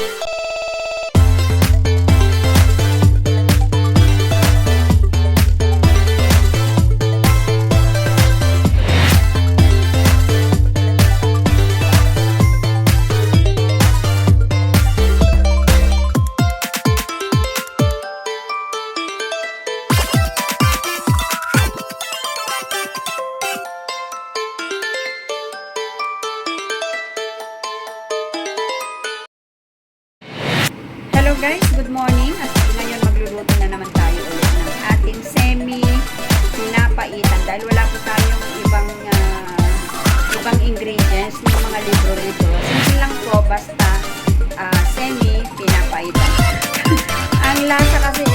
you guys, good morning. At ngayon magluluto na naman tayo ulit ng ating semi pinapaitan dahil wala po tayong ibang ah, ibang ingredients ng mga libro rito. Simple lang po basta ah, semi pinapaitan. ang lasa kasi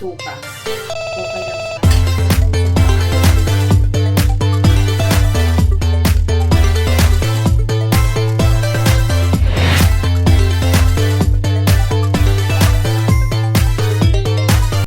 十五吧，我会这。